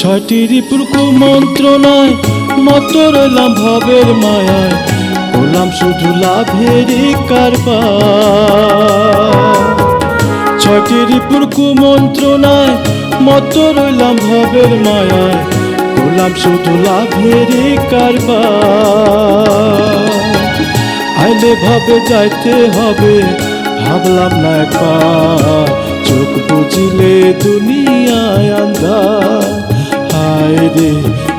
ছয়টি রিপুর কুমন্ত্রণায় মত রইলাম ভাবের মায়ায় হলাম শুধু লাভেরই কারবার। ছয়টি রিপুর কুমন্ত্রণায় মত রইলাম ভাবের মায়ায় হলাম শুধু কারবার। আইলে ভাবে যাইতে হবে, ভাবলাম না একবার, চোখ বুঝিলে দুনিয়ায় আন্ধার। হায় রে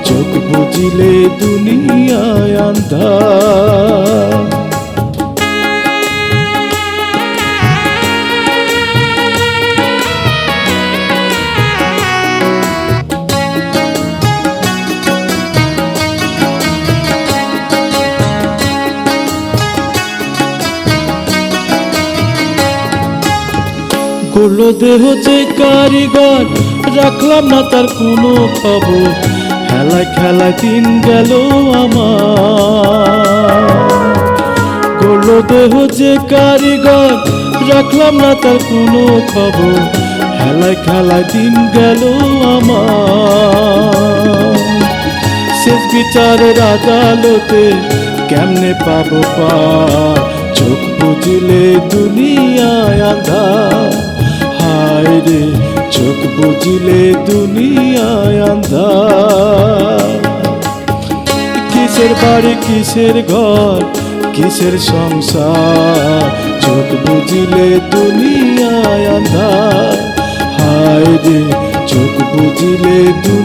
চোখ বুঝিলে দুনিয়ায় আন্ধার। করল দেহ যে কারিগর রাখলাম না তার কোনো খবর। খেলায় খেলায় দিন গেল আমার। করল দেহ যে কারিগর, রাখলাম না তার কোনো খবর। খেলায় খেলায় দিন গেল আমার। শেষ বিচারের আদালতে কেমনে পাবো পা চোখ বুঝিলে দুনিয়ায় আধা হায় রে চোখ বুঝিলে দুনিয়ায় কিসের বাড়ি, কিসের ঘর, কিসের সংসার? চোখ বুঝিলে দুনিয়ায় আন্ধার। হায় রে, চোখ বুঝিলে দুনিয়া